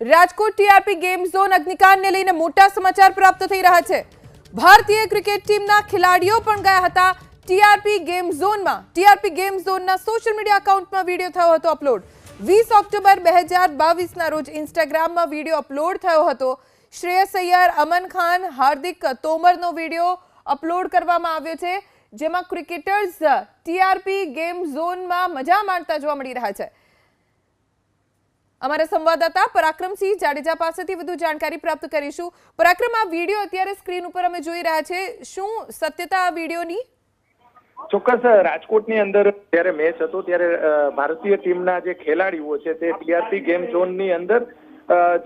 Rajkot TRP game zone અગ્નિકાંડને લઈને મોટા સમાચાર પ્રાપ્ત થઈ રહ્યા છે. ભારતીય ક્રિકેટ ટીમના ખેલાડીઓ પણ ગયા હતા ટીઆરપી ગેમ ઝોનમાં. ટીઆરપી ગેમ ઝોનના સોશિયલ મીડિયા એકાઉન્ટમાં વીડિયો થયો હતો અપલોડ. વીસ ઓક્ટોબર બે હજાર બાવીસના રોજ ઇન્સ્ટાગ્રામમાં વીડિયો અપલોડ થયો હતો. શ્રેયસ અય્યર, અમન ખાન, હાર્દિક તોમરનો વીડિયો અપલોડ કરવામાં આવ્યો છે, જેમાં ક્રિકેટર્સ ટીઆરપી ગેમ ઝોનમાં મજા માણતા જોવા મળી રહ્યા છે. અમારા સંવાદદાતા પરાક્રમસિંહ જાડેજા પાસેથી વધુ જાણકારી પ્રાપ્ત કરીશું. પરાક્રમ, આ વીડિયો અત્યારે સ્ક્રીન ઉપર અમે જોઈ રહ્યા છે. શું સત્યતા આ વિડીયોની? ચોક્કસ રાજકોટની અંદર જ્યારે મેચ હતો ત્યારે ભારતીય ટીમના જે ખેલાડીઓ છે તે ટીઆરપી ગેમ ઝોનની અંદર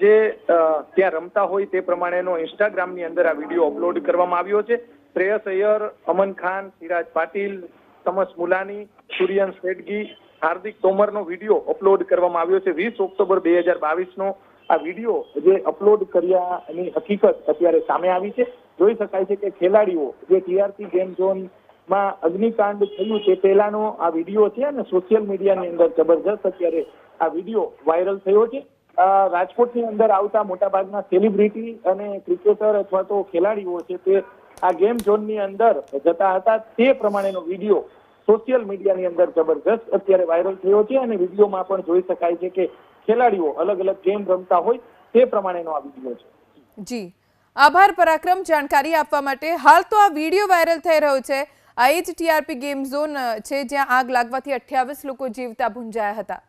જે ત્યાં રમતા હોય તે પ્રમાણેનો ઇન્સ્ટાગ્રામની અંદર આ વીડિયો અપલોડ કરવામાં આવ્યો છે. શ્રેયસ અય્યર, અમન ખાન, સિરાજ પાટીલ, તમસ મુલાની, સુર્યન શેડગી હાર્દિક તોમરનો વીડિયો અપલોડ કરવામાં આવ્યો છે. વીસ ઓક્ટોબર બે હજાર બાવીસનો આ વીડિયો જે અપલોડ કર્યાની હકીકત અત્યારે સામે આવી છે. જોઈ શકાય છે કે ખેલાડીઓ, જે ટીઆરપી ગેમ ઝોનમાં અગ્નિકાંડ થયું તે પહેલાનો આ વીડિયો છે અને સોશિયલ મીડિયાની અંદર જબરજસ્ત અત્યારે આ વીડિયો વાયરલ થયો છે. રાજકોટની અંદર આવતા મોટાભાગના સેલિબ્રિટી અને ક્રિકેટર અથવા તો ખેલાડીઓ છે તે આ ગેમ ઝોનની અંદર જતા હતા. તે પ્રમાણેનો વીડિયો સોશિયલ મીડિયાની અંદર જબરજસ્ત અત્યારે વાયરલ થયો છે અને વિડીયોમાં પણ જોઈ શકાય છે કે ખેલાડીઓ અલગ અલગ ગેમ રમતા હોય તે પ્રમાણેનો આ વીડિયો છે. જી. આભાર પરાક્રમ જાણકારી આપવા માટે. હાલ તો આ વીડિયો વાયરલ થઈ રહ્યો છે. આ એ જ ટીઆરપી ગેમ ઝોન છે જ્યાં આગ લાગવાથી અઠ્યાવીસ લોકો જીવતા ભૂંજાયા હતા.